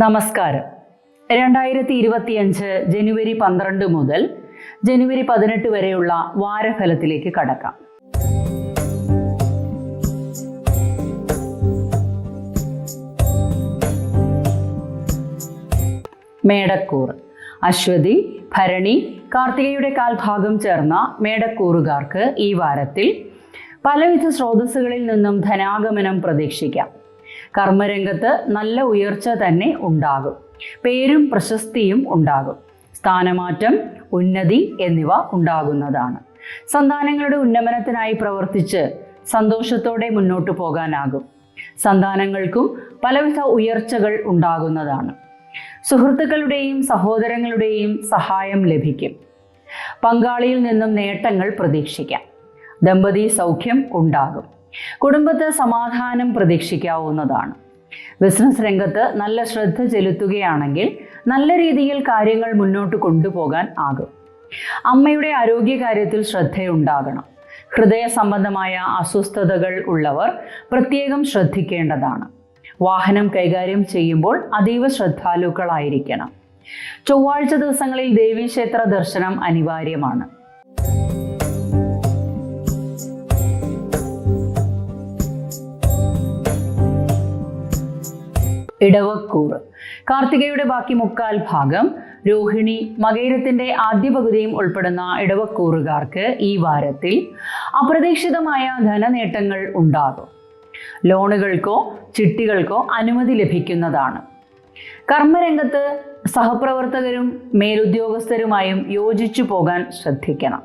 നമസ്കാരം. രണ്ടായിരത്തി ഇരുപത്തിയഞ്ച് ജനുവരി പന്ത്രണ്ട് മുതൽ ജനുവരി പതിനെട്ട് വരെയുള്ള വാരഫലത്തിലേക്ക് കടക്കാം. മേടക്കൂർ. അശ്വതി ഭരണി കാർത്തികയുടെ കാൽഭാഗം ചേർന്ന മേടക്കൂറുകാർക്ക് ഈ വാരത്തിൽ പലവിധ സ്രോതസ്സുകളിൽ നിന്നും ധനാഗമനം പ്രതീക്ഷിക്കാം. കർമ്മരംഗത്ത് നല്ല ഉയർച്ച തന്നെ ഉണ്ടാകും. പേരും പ്രശസ്തിയും ഉണ്ടാകും. സ്ഥാനമാറ്റം ഉന്നതി എന്നിവ ഉണ്ടാകുന്നതാണ്. സന്താനങ്ങളുടെ ഉന്നമനത്തിനായി പ്രവർത്തിച്ച് സന്തോഷത്തോടെ മുന്നോട്ടു പോകാനാകും. സന്താനങ്ങൾക്കും പലവിധ ഉയർച്ചകൾ ഉണ്ടാകുന്നതാണ്. സുഹൃത്തുക്കളുടെയും സഹോദരങ്ങളുടെയും സഹായം ലഭിക്കും. പങ്കാളിയിൽ നിന്നും നേട്ടങ്ങൾ പ്രതീക്ഷിക്കാം. ദമ്പതി സൗഖ്യം ഉണ്ടാകും. കുടുംബത്ത് സമാധാനം പ്രതീക്ഷിക്കാവുന്നതാണ്. ബിസിനസ് രംഗത്ത് നല്ല ശ്രദ്ധ ചെലുത്തുകയാണെങ്കിൽ നല്ല രീതിയിൽ കാര്യങ്ങൾ മുന്നോട്ട് കൊണ്ടുപോകാൻ ആകും. അമ്മയുടെ ആരോഗ്യകാര്യത്തിൽ ശ്രദ്ധയുണ്ടാകണം. ഹൃദയ സംബന്ധമായ അസ്വസ്ഥതകൾ ഉള്ളവർ പ്രത്യേകം ശ്രദ്ധിക്കേണ്ടതാണ്. വാഹനം കൈകാര്യം ചെയ്യുമ്പോൾ അതീവ ശ്രദ്ധാലുക്കളായിരിക്കണം. ചൊവ്വാഴ്ച ദിവസങ്ങളിൽ ദേവീക്ഷേത്ര ദർശനം അനിവാര്യമാണ്. ഇടവക്കൂർ. കാർത്തികയുടെ ബാക്കി മുക്കാൽ ഭാഗം രോഹിണി മകയിരത്തിന്റെ ആദ്യ പകുതിയും ഉൾപ്പെടുന്ന ഇടവക്കൂറുകാർക്ക് ഈ വാരത്തിൽ അപ്രതീക്ഷിതമായ ധനനേട്ടങ്ങൾ ഉണ്ടാകും. ലോണുകൾക്കോ ചിട്ടികൾക്കോ അനുമതി ലഭിക്കുന്നതാണ്. കർമ്മരംഗത്ത് സഹപ്രവർത്തകരും മേലുദ്യോഗസ്ഥരുമായും യോജിച്ചു പോകാൻ ശ്രദ്ധിക്കണം.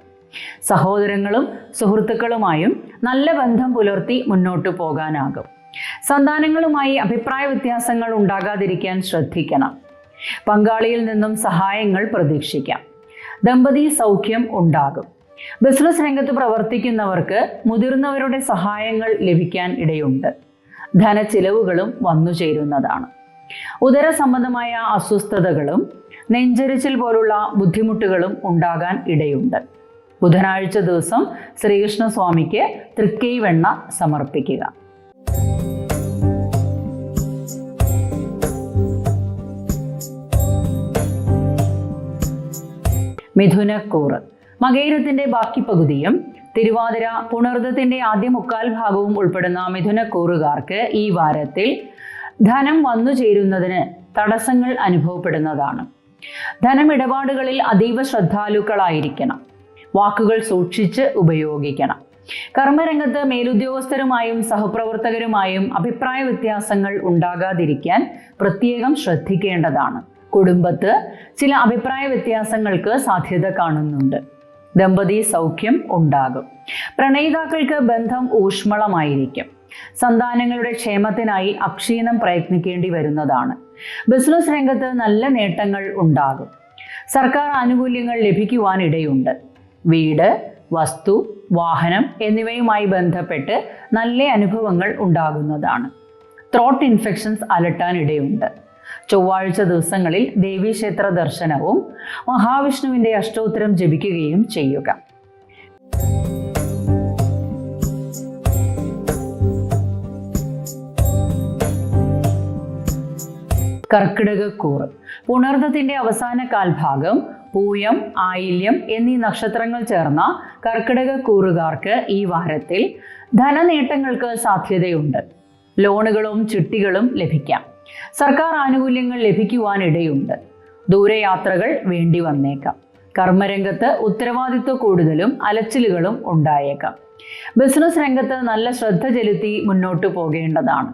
സഹോദരങ്ങളും സുഹൃത്തുക്കളുമായും നല്ല ബന്ധം പുലർത്തി മുന്നോട്ടു പോകാനാകും. സന്താനങ്ങളുമായി അഭിപ്രായ വ്യത്യാസങ്ങൾ ഉണ്ടാകാതിരിക്കാൻ ശ്രദ്ധിക്കണം. പങ്കാളിയിൽ നിന്നും സഹായങ്ങൾ പ്രതീക്ഷിക്കാം. ദമ്പതി സൗഖ്യം ഉണ്ടാകും. ബിസിനസ് രംഗത്ത് പ്രവർത്തിക്കുന്നവർക്ക് മുതിർന്നവരുടെ സഹായങ്ങൾ ലഭിക്കാൻ ഇടയുണ്ട്. ധനച്ചിലവുകളും വന്നു ചേരുന്നതാണ്. ഉദര സംബന്ധമായ അസ്വസ്ഥതകളും നെഞ്ചരിച്ചിൽ പോലുള്ള ബുദ്ധിമുട്ടുകളും ഉണ്ടാകാൻ ഇടയുണ്ട്. ബുധനാഴ്ച ദിവസം ശ്രീകൃഷ്ണസ്വാമിക്ക് തൃക്കൈവെണ്ണ സമർപ്പിക്കുക. മിഥുനക്കൂറ്. മകേരത്തിന്റെ ബാക്കി പകുതിയും തിരുവാതിര പുണർദത്തിന്റെ ആദ്യ മുക്കാൽ ഭാഗവും ഉൾപ്പെടുന്ന മിഥുനക്കൂറുകാർക്ക് ഈ വാരത്തിൽ ധനം വന്നു ചേരുന്നതിന് തടസ്സങ്ങൾ അനുഭവപ്പെടുന്നതാണ്. ധനമിടപാടുകളിൽ അതീവ ശ്രദ്ധാലുക്കളായിരിക്കണം. വാക്കുകൾ സൂക്ഷിച്ച് ഉപയോഗിക്കണം. കർമ്മരംഗത്ത് മേലുദ്യോഗസ്ഥരുമായും സഹപ്രവർത്തകരുമായും അഭിപ്രായ വ്യത്യാസങ്ങൾ ഉണ്ടാകാതിരിക്കാൻ പ്രത്യേകം ശ്രദ്ധിക്കേണ്ടതാണ്. കുടുംബത്ത് ചില അഭിപ്രായ വ്യത്യാസങ്ങൾക്ക് സാധ്യത കാണുന്നുണ്ട്. ദമ്പതി സൗഖ്യം ഉണ്ടാകും. പ്രണയിതാക്കൾക്ക് ബന്ധം ഊഷ്മളമായിരിക്കും. സന്താനങ്ങളുടെ ക്ഷേമത്തിനായി അക്ഷീണം പ്രയത്നിക്കേണ്ടി വരുന്നതാണ്. ബിസിനസ് രംഗത്ത് നല്ല നേട്ടങ്ങൾ ഉണ്ടാകും. സർക്കാർ ആനുകൂല്യങ്ങൾ ലഭിക്കുവാനിടയുണ്ട്. വീട് വസ്തു വാഹനം എന്നിവയുമായി ബന്ധപ്പെട്ട് നല്ല അനുഭവങ്ങൾ ഉണ്ടാകുന്നതാണ്. ത്രോട്ട് ഇൻഫെക്ഷൻസ് അലട്ടാൻ ഇടയുണ്ട് ചൊവ്വാഴ്ച ദിവസങ്ങളിൽ ദേവീക്ഷേത്ര ദർശനവും മഹാവിഷ്ണുവിന്റെ അഷ്ടോത്തരം ജപിക്കുകയും ചെയ്യുക. കർക്കിടകക്കൂറ് പുണർദത്തിന്റെ അവസാന കാൽഭാഗം പൂയം ആയില്യം എന്നീ നക്ഷത്രങ്ങൾ ചേർന്ന കർക്കിടക കൂറുകാർക്ക് ഈ വാരത്തിൽ ധനനേട്ടങ്ങൾക്ക് സാധ്യതയുണ്ട്. ലോണുകളും ചിട്ടികളും ലഭിക്കാം. സർക്കാർ ആനുകൂല്യങ്ങൾ ലഭിക്കുവാൻ ഇടയുണ്ട് ദൂരയാത്രകൾ വേണ്ടി വന്നേക്കാം. കർമ്മരംഗത്ത് ഉത്തരവാദിത്വ കൂടുതലും അലച്ചിലുകളും ഉണ്ടായേക്കാം. ബിസിനസ് രംഗത്ത് നല്ല ശ്രദ്ധ ചെലുത്തി മുന്നോട്ട് പോകേണ്ടതാണ്.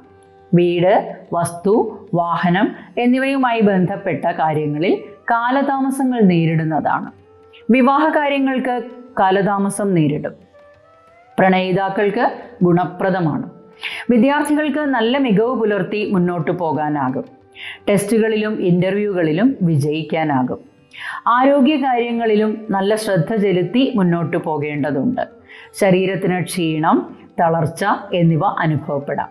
വീട് വസ്തു വാഹനം എന്നിവയുമായി ബന്ധപ്പെട്ട കാര്യങ്ങളിൽ കാലതാമസങ്ങൾ നേരിടുന്നതാണ്. വിവാഹ കാര്യങ്ങൾക്ക് കാലതാമസം നേരിടും. പ്രണയിതാക്കൾക്ക് ഗുണപ്രദമാണ്. വിദ്യാർത്ഥികൾക്ക് നല്ല മികവ് പുലർത്തി മുന്നോട്ട് പോകാനാകും. ടെസ്റ്റുകളിലും ഇന്റർവ്യൂകളിലും വിജയിക്കാനാകും. ആരോഗ്യ കാര്യങ്ങളിലും നല്ല ശ്രദ്ധ ചെലുത്തി മുന്നോട്ട് പോകേണ്ടതുണ്ട്. ശരീരത്തിന് ക്ഷീണം തളർച്ച എന്നിവ അനുഭവപ്പെടാം.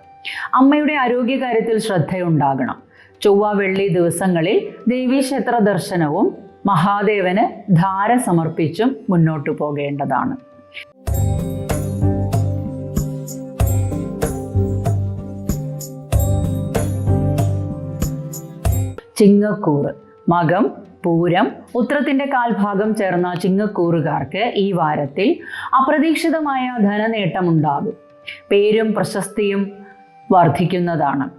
അമ്മയുടെ ആരോഗ്യകാര്യത്തിൽ ശ്രദ്ധയുണ്ടാകണം. ചൊവ്വ വെള്ളി ദിവസങ്ങളിൽ ദേവീക്ഷേത്ര ദർശനവും മഹാദേവന് ധാര സമർപ്പിച്ചും മുന്നോട്ടു പോകേണ്ടതാണ്. ചിങ്ങക്കൂറ്. മകം പൂരം ഉത്രത്തിന്റെ കാൽഭാഗം ചേർന്ന ചിങ്ങക്കൂറുകാർക്ക് ഈ വാരത്തിൽ അപ്രതീക്ഷിതമായ ധനനേട്ടമുണ്ടാകും. പേരും പ്രശസ്തിയും വർദ്ധിക്കുന്നതാണ്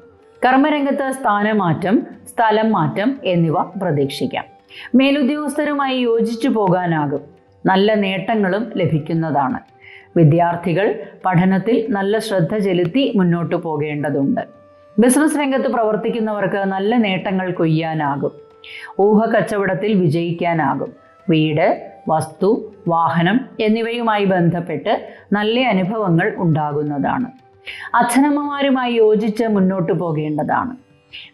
കർമ്മരംഗത്ത് സ്ഥാനമാറ്റം സ്ഥലം മാറ്റം എന്നിവ പ്രതീക്ഷിക്കാം. മേലുദ്യോഗസ്ഥരുമായി യോജിച്ചു പോകാനാകും. നല്ല നേട്ടങ്ങളും ലഭിക്കുന്നതാണ്. വിദ്യാർത്ഥികൾ പഠനത്തിൽ നല്ല ശ്രദ്ധ ചെലുത്തി മുന്നോട്ടു പോകേണ്ടതുണ്ട്. ബിസിനസ് രംഗത്ത് പ്രവർത്തിക്കുന്നവർക്ക് നല്ല നേട്ടങ്ങൾ കൊയ്യാനാകും. ഊഹ കച്ചവടത്തിൽ വിജയിക്കാനാകും. വീട് വസ്തു വാഹനം എന്നിവയുമായി ബന്ധപ്പെട്ട് നല്ല അനുഭവങ്ങൾ ഉണ്ടാകുന്നതാണ്. അച്ഛനമ്മമാരുമായി യോജിച്ച് മുന്നോട്ട് പോകേണ്ടതാണ്.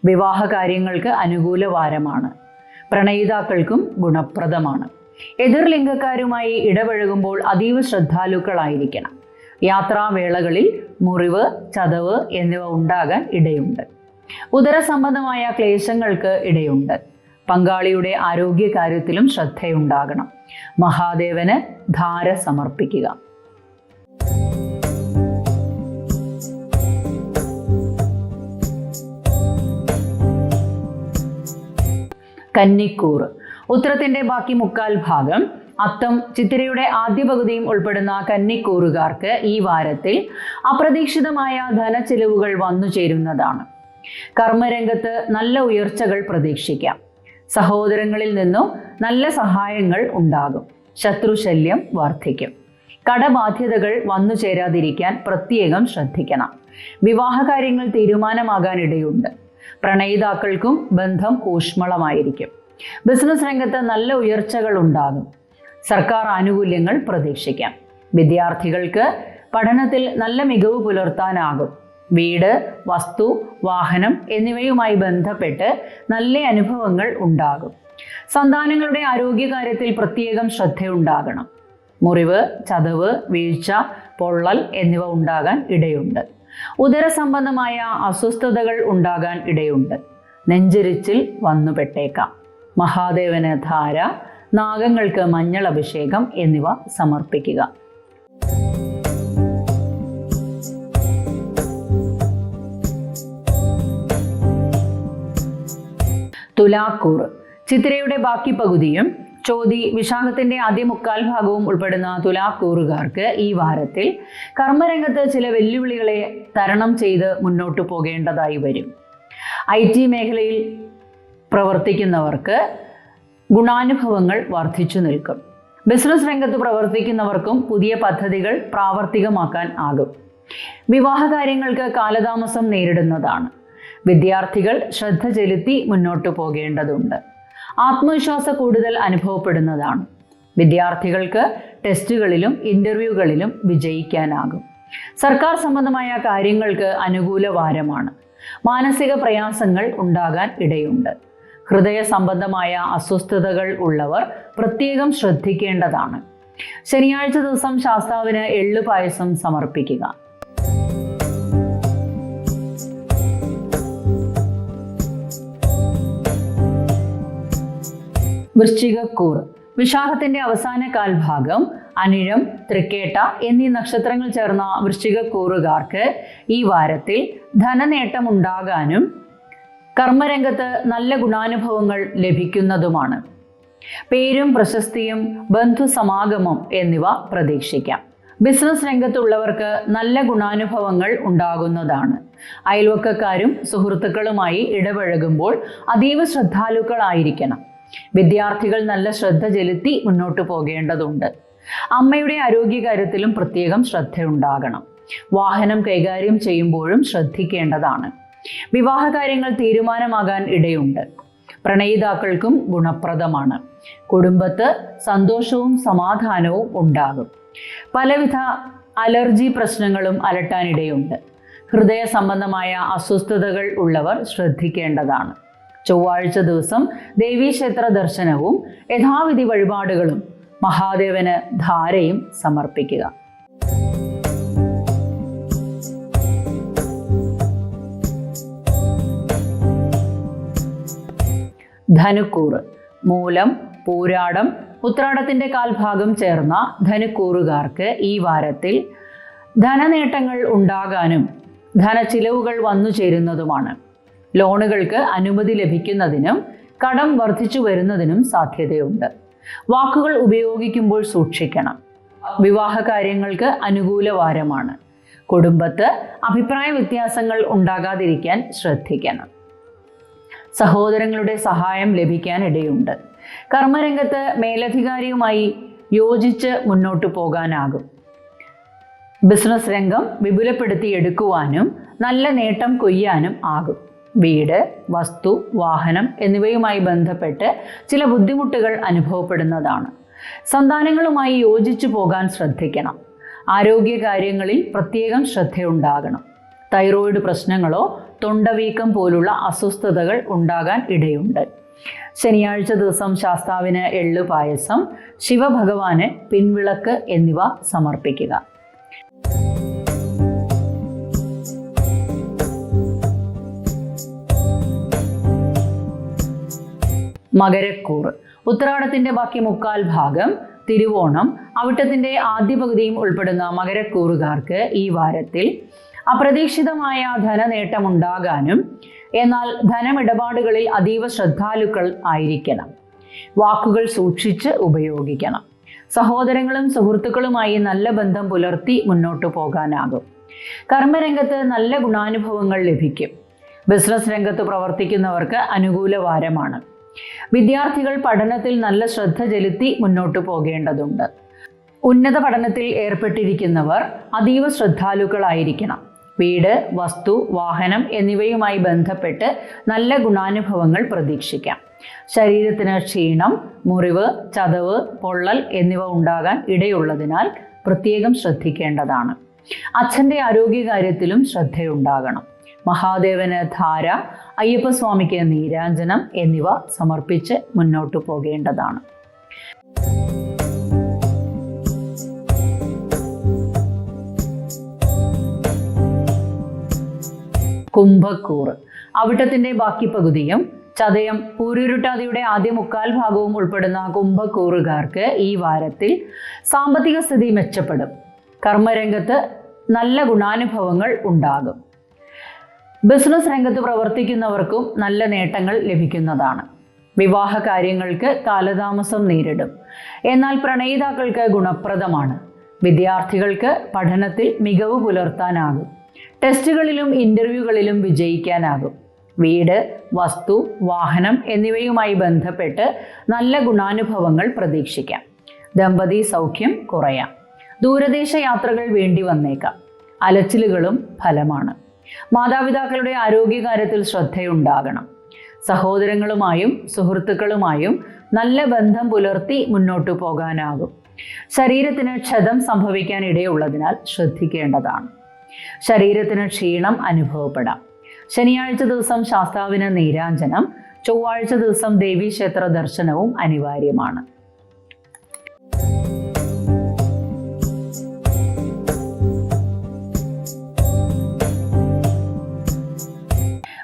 വിവാഹ കാര്യങ്ങൾക്ക് അനുകൂല വാരമാണ് പ്രണയിതാക്കൾക്കും ഗുണപ്രദമാണ്. എതിർലിംഗക്കാരുമായി ഇടപഴകുമ്പോൾ അതീവ ശ്രദ്ധാലുക്കളായിരിക്കണം. യാത്രാവേളകളിൽ മുറിവ് ചതവ് എന്നിവ ഉണ്ടാകാൻ ഇടയുണ്ട്. ഉദരസംബന്ധമായ ക്ലേശങ്ങൾക്ക് ഇടയുണ്ട്. പങ്കാളിയുടെ ആരോഗ്യകാര്യത്തിലും ശ്രദ്ധയുണ്ടാകണം. മഹാദേവന് ധാര സമർപ്പിക്കുക. കന്നിക്കൂർ ഉത്തരത്തിന്റെ ബാക്കി മുക്കാൽ ഭാഗം അത്തം ചിത്തിരയുടെ ആദ്യ പകുതിയും ഉൾപ്പെടുന്ന കന്നിക്കൂറുകാർക്ക് ഈ വാരത്തിൽ അപ്രതീക്ഷിതമായ ധനച്ചെലവുകൾ വന്നു ചേരുന്നതാണ്. കർമ്മരംഗത്ത് നല്ല ഉയർച്ചകൾ പ്രതീക്ഷിക്കാം. സഹോദരങ്ങളിൽ നിന്നും നല്ല സഹായങ്ങൾ ഉണ്ടാകും. ശത്രുശല്യം വർദ്ധിക്കും. കടബാധ്യതകൾ വന്നു ചേരാതിരിക്കാൻ പ്രത്യേകം ശ്രദ്ധിക്കണം. വിവാഹകാര്യങ്ങൾ കാര്യങ്ങൾ തീരുമാനമാകാനിടയുണ്ട്. പ്രണയിതാക്കൾക്കും ബന്ധം ഊഷ്മളമായിരിക്കും. ബിസിനസ് രംഗത്ത് നല്ല ഉയർച്ചകൾ ഉണ്ടാകും. സർക്കാർ ആനുകൂല്യങ്ങൾ പ്രതീക്ഷിക്കാം. വിദ്യാർത്ഥികൾക്ക് പഠനത്തിൽ നല്ല മികവ് പുലർത്താനാകും. വീട് വസ്തു വാഹനം എന്നിവയുമായി ബന്ധപ്പെട്ട് നല്ല അനുഭവങ്ങൾ ഉണ്ടാകും. സന്താനങ്ങളുടെ ആരോഗ്യകാര്യത്തിൽ പ്രത്യേകം ശ്രദ്ധയുണ്ടാകണം. മുറിവ് ചതവ് വീഴ്ച പൊള്ളൽ എന്നിവ ഉണ്ടാകാൻ ഇടയുണ്ട്. ഉദരസംബന്ധമായ അസ്വസ്ഥതകൾ ഉണ്ടാകാൻ ഇടയുണ്ട്. നെഞ്ചരിച്ചിൽ വന്നുപെട്ടേക്കാം. മഹാദേവന് ധാര നാഗങ്ങൾക്ക് മഞ്ഞൾ അഭിഷേകം എന്നിവ സമർപ്പിക്കുക. തുലാക്കൂർ. ചിത്രയുടെ ബാക്കി പകുതിയും ചോതി വിശാഖത്തിന്റെ ആദ്യ മുക്കാൽ ഭാഗവും ഉൾപ്പെടുന്ന തുലാക്കൂറുകാർക്ക് ഈ വാരത്തിൽ കർമ്മരംഗത്ത് ചില വെല്ലുവിളികളെ തരണം ചെയ്ത് മുന്നോട്ടു പോകേണ്ടതായി വരും. ഐ ടി മേഖലയിൽ പ്രവർത്തിക്കുന്നവർക്ക് ഗുണാനുഭവങ്ങൾ വർദ്ധിച്ചു നിൽക്കും. ബിസിനസ് രംഗത്ത് പ്രവർത്തിക്കുന്നവർക്കും പുതിയ പദ്ധതികൾ പ്രാവർത്തികമാക്കാൻ ആകും. വിവാഹ കാര്യങ്ങൾക്ക് കാലതാമസം നേരിടുന്നതാണ്. വിദ്യാർത്ഥികൾ ശ്രദ്ധ ചെലുത്തി മുന്നോട്ടു പോകേണ്ടതുണ്ട്. ആത്മവിശ്വാസ കൂടുതൽ അനുഭവപ്പെടുന്നതാണ്. വിദ്യാർത്ഥികൾക്ക് ടെസ്റ്റുകളിലും ഇന്റർവ്യൂകളിലും വിജയിക്കാനാകും. സർക്കാർ സംബന്ധമായ കാര്യങ്ങൾക്ക് അനുകൂല വാരമാണ്. മാനസിക പ്രയാസങ്ങൾ ഉണ്ടാകാൻ ഇടയുണ്ട്. ഹൃദയ സംബന്ധമായ അസ്വസ്ഥതകൾ ഉള്ളവർ പ്രത്യേകം ശ്രദ്ധിക്കേണ്ടതാണ്. ശനിയാഴ്ച ദിവസം ശാസ്താവിന് എള്ളു പായസം സമർപ്പിക്കുക. വൃശ്ചികക്കൂർ വിശാഖത്തിന്റെ അവസാന കാൽഭാഗം അനിഴം തൃക്കേട്ട എന്നീ നക്ഷത്രങ്ങൾ ചേർന്ന വൃശ്ചികക്കൂറുകാർക്ക് ഈ വാരത്തിൽ ധനനേട്ടം ഉണ്ടാകാനും കർമ്മരംഗത്ത് നല്ല ഗുണാനുഭവങ്ങൾ ലഭിക്കുന്നതുമാണ്. പേരും പ്രശസ്തിയും ബന്ധുസമാഗമം എന്നിവ പ്രതീക്ഷിക്കാം. ബിസിനസ് രംഗത്തുള്ളവർക്ക് നല്ല ഗുണാനുഭവങ്ങൾ ഉണ്ടാകുന്നതാണ്. അയൽവക്കക്കാരും സുഹൃത്തുക്കളുമായി ഇടപഴകുമ്പോൾ അതീവ ശ്രദ്ധാലുക്കളായിരിക്കണം. വിദ്യാർത്ഥികൾ നല്ല ശ്രദ്ധ ചെലുത്തി മുന്നോട്ടു പോകേണ്ടതുണ്ട്. അമ്മയുടെ ആരോഗ്യകാര്യത്തിലും പ്രത്യേകം ശ്രദ്ധയുണ്ടാകണം. വാഹനം കൈകാര്യം ചെയ്യുമ്പോഴും ശ്രദ്ധിക്കേണ്ടതാണ്. വിവാഹകാര്യങ്ങൾ തീരുമാനമാകാൻ ഇടയുണ്ട്. പ്രണയിതാക്കൾക്കും ഗുണപ്രദമാണ്. കുടുംബത്ത് സന്തോഷവും സമാധാനവും ഉണ്ടാകും. പലവിധ അലർജി പ്രശ്നങ്ങളും അലട്ടാനിടയുണ്ട്. ഹൃദയ സംബന്ധമായ അസ്വസ്ഥതകൾ ഉള്ളവർ ശ്രദ്ധിക്കേണ്ടതാണ്. ചൊവ്വാഴ്ച ദിവസം ദേവീക്ഷേത്ര ദർശനവും യഥാവിധി വഴിപാടുകളും മഹാദേവന് ധാരയും സമർപ്പിക്കുക. ധനുക്കൂറ്. മൂലം പൂരാടം ഉത്രാടത്തിന്റെ കാൽഭാഗം ചേർന്ന ധനുക്കൂറുകാർക്ക് ഈ വാരത്തിൽ ധനനേട്ടങ്ങൾ ഉണ്ടാകാനും ധനച്ചിലവുകൾ വന്നു ചേരുന്നതുമാണ്. ലോണുകൾക്ക് അനുമതി ലഭിക്കുന്നതിനും കടം വർദ്ധിച്ചു വരുന്നതിനും സാധ്യതയുണ്ട്. വാക്കുകൾ ഉപയോഗിക്കുമ്പോൾ സൂക്ഷിക്കണം. വിവാഹ കാര്യങ്ങൾക്ക് അനുകൂല വാരമാണ്. കുടുംബത്ത് അഭിപ്രായ വ്യത്യാസങ്ങൾ ഉണ്ടാകാതിരിക്കാൻ ശ്രദ്ധിക്കണം. സഹോദരങ്ങളുടെ സഹായം ലഭിക്കാൻ ഇടയുണ്ട് കർമ്മരംഗത്ത് മേലധികാരിയുമായി യോജിച്ച് മുന്നോട്ടു പോകാനാകും. ബിസിനസ് രംഗം വിപുലപ്പെടുത്തി എടുക്കുവാനും നല്ല നേട്ടം കൊയ്യാനും ആകും. വീട് വസ്തു വാഹനം എന്നിവയുമായി ബന്ധപ്പെട്ട് ചില ബുദ്ധിമുട്ടുകൾ അനുഭവപ്പെടുന്നതാണ്. സന്താനങ്ങളുമായി യോജിച്ചു പോകാൻ ശ്രദ്ധിക്കണം. ആരോഗ്യകാര്യങ്ങളിൽ പ്രത്യേകം ശ്രദ്ധയുണ്ടാകണം. തൈറോയിഡ് പ്രശ്നങ്ങളോ തൊണ്ടവീക്കം പോലുള്ള അസ്വസ്ഥതകൾ ഉണ്ടാകാൻ ഇടയുണ്ട്. ശനിയാഴ്ച ദിവസം ശാസ്താവിന് എള്ളു പായസം ശിവഭഗവാന് പിൻവിളക്ക് എന്നിവ സമർപ്പിക്കുക. മകരക്കൂർ. ഉത്രാടത്തിന്റെ ബാക്കി മുക്കാൽ ഭാഗം തിരുവോണം. അവിട്ടത്തിന്റെ ആദ്യ പകുതിയും ഉൾപ്പെടുന്ന മകരക്കൂറുകാർക്ക് ഈ വാരത്തിൽ അപ്രതീക്ഷിതമായ ധനനേട്ടമുണ്ടാകാനും എന്നാൽ ധനമിടപാടുകളിൽ അതീവ ശ്രദ്ധാലുക്കൾ ആയിരിക്കണം. വാക്കുകൾ സൂക്ഷിച്ച് ഉപയോഗിക്കണം. സഹോദരങ്ങളും സുഹൃത്തുക്കളുമായി നല്ല ബന്ധം പുലർത്തി മുന്നോട്ടു പോകാനാകും. കർമ്മരംഗത്ത് നല്ല ഗുണാനുഭവങ്ങൾ ലഭിക്കും. ബിസിനസ് രംഗത്ത് പ്രവർത്തിക്കുന്നവർക്ക് അനുകൂല വാരമാണ് വിദ്യാർത്ഥികൾ പഠനത്തിൽ നല്ല ശ്രദ്ധ ചെലുത്തി മുന്നോട്ടു പോകേണ്ടതുണ്ട്. ഉന്നത പഠനത്തിൽ ഏർപ്പെട്ടിരിക്കുന്നവർ അതീവ ശ്രദ്ധാലുക്കളായിരിക്കണം. വീട് വസ്തു വാഹനം എന്നിവയുമായി ബന്ധപ്പെട്ട് നല്ല ഗുണാനുഭവങ്ങൾ പ്രതീക്ഷിക്കാം. ശരീരത്തിന് ക്ഷീണം മുറിവ് ചതവ് പൊള്ളൽ എന്നിവ ഉണ്ടാകാൻ ഇടയുള്ളതിനാൽ പ്രത്യേകം ശ്രദ്ധിക്കേണ്ടതാണ്. അച്ഛന്റെ ആരോഗ്യകാര്യത്തിലും ശ്രദ്ധയുണ്ടാകണം. മഹാദേവന് ധാര അയ്യപ്പസ്വാമിക്ക് നീരാഞ്ജനം എന്നിവ സമർപ്പിച്ച് മുന്നോട്ടു പോകേണ്ടതാണ്. കുംഭക്കൂർ. അവിട്ടത്തിന്റെ ബാക്കി പകുതിയും ചതയം പൂരുരുട്ടാതിയുടെ ആദ്യ മുക്കാൽ ഭാഗവും ഉൾപ്പെടുന്ന കുംഭക്കൂറുകാർക്ക് ഈ വാരത്തിൽ സാമ്പത്തിക സ്ഥിതി മെച്ചപ്പെടും. കർമ്മരംഗത്ത് നല്ല ഗുണാനുഭവങ്ങൾ ഉണ്ടാകും. ബിസിനസ് രംഗത്ത് പ്രവർത്തിക്കുന്നവർക്കും നല്ല നേട്ടങ്ങൾ ലഭിക്കുന്നതാണ്. വിവാഹ കാര്യങ്ങൾക്ക് കാലതാമസം നേരിടും. എന്നാൽ പ്രണയിതാക്കൾക്ക് ഗുണപ്രദമാണ്. വിദ്യാർത്ഥികൾക്ക് പഠനത്തിൽ മികവ് പുലർത്താനാകും. ടെസ്റ്റുകളിലും ഇന്റർവ്യൂകളിലും വിജയിക്കാനാകും. വീട് വസ്തു വാഹനം എന്നിവയുമായി ബന്ധപ്പെട്ട് നല്ല ഗുണാനുഭവങ്ങൾ പ്രതീക്ഷിക്കാം. ദമ്പതി സൗഖ്യം കുറയാം. ദൂരദേശ യാത്രകൾ വേണ്ടി വന്നേക്കാം. അലച്ചിലുകളും ഫലമാണ്. മാതാപിതാക്കളുടെ ആരോഗ്യകാര്യത്തിൽ ശ്രദ്ധയുണ്ടാകണം. സഹോദരങ്ങളുമായും സുഹൃത്തുക്കളുമായും നല്ല ബന്ധം പുലർത്തി മുന്നോട്ടു പോകാനാകും. ശരീരത്തിന് ക്ഷതം സംഭവിക്കാൻ ഇടയുള്ളതിനാൽ ശ്രദ്ധിക്കേണ്ടതാണ്. ശരീരത്തിന് ക്ഷീണം അനുഭവപ്പെടാം. ശനിയാഴ്ച ദിവസം ശാസ്താവിന് നീരാഞ്ജനം ചൊവ്വാഴ്ച ദിവസം ദേവീക്ഷേത്ര ദർശനവും അനിവാര്യമാണ്.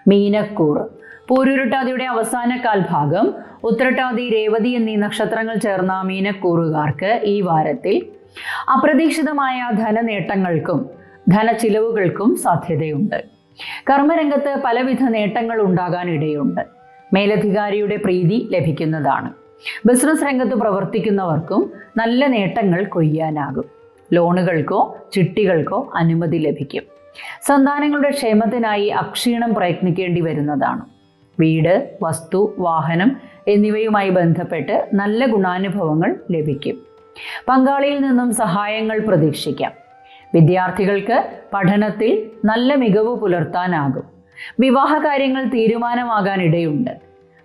മീനക്കൂർ. പൂരുരുട്ടാതിയുടെ അവസാന കാൽഭാഗം ഉത്രട്ടാതി രേവതി എന്നീ നക്ഷത്രങ്ങൾ ചേർന്ന മീനക്കൂറുകാർക്ക് ഈ വാരത്തിൽ അപ്രതീക്ഷിതമായ ധനനേട്ടങ്ങൾക്കും ധനച്ചിലവുകൾക്കും സാധ്യതയുണ്ട്. കർമ്മരംഗത്ത് പലവിധ നേട്ടങ്ങൾ ഉണ്ടാകാൻ ഇടയുണ്ട് മേലധികാരിയുടെ പ്രീതി ലഭിക്കുന്നതാണ്. ബിസിനസ് രംഗത്ത് പ്രവർത്തിക്കുന്നവർക്കും നല്ല നേട്ടങ്ങൾ കൊയ്യാനാകും. ലോണുകൾക്കോ ചിട്ടികൾക്കോ അനുമതി ലഭിക്കും. സന്താനങ്ങളുടെ ക്ഷേമത്തിനായി അക്ഷീണം പ്രയത്നിക്കേണ്ടി വരുന്നതാണ്. വീട് വസ്തു വാഹനം എന്നിവയുമായി ബന്ധപ്പെട്ട് നല്ല ഗുണാനുഭവങ്ങൾ ലഭിക്കും. പങ്കാളിയിൽ നിന്നും സഹായങ്ങൾ പ്രതീക്ഷിക്കാം. വിദ്യാർത്ഥികൾക്ക് പഠനത്തിൽ നല്ല മികവ് പുലർത്താനാകും. വിവാഹ കാര്യങ്ങൾ തീരുമാനമാകാൻ ഇടയുണ്ട്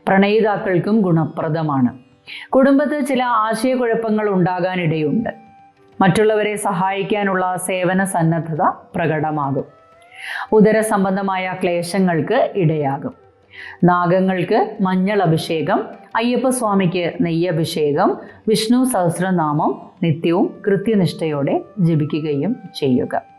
പ്രണയിതാക്കൾക്കും ഗുണപ്രദമാണ്. കുടുംബത്തിൽ ചില ആശയക്കുഴപ്പങ്ങൾ ഉണ്ടാകാനിടയുണ്ട്. മറ്റുള്ളവരെ സഹായിക്കാനുള്ള സേവന സന്നദ്ധത പ്രകടമാകും. ഉദര സംബന്ധമായ ക്ലേശങ്ങൾക്ക് ഇടയാകും. നാഗങ്ങൾക്ക് മഞ്ഞൾ അഭിഷേകം അയ്യപ്പസ്വാമിക്ക് നെയ്യഭിഷേകം വിഷ്ണു സഹസ്രനാമം നിത്യവും കൃത്യനിഷ്ഠയോടെ ജപിക്കുകയും ചെയ്യുക.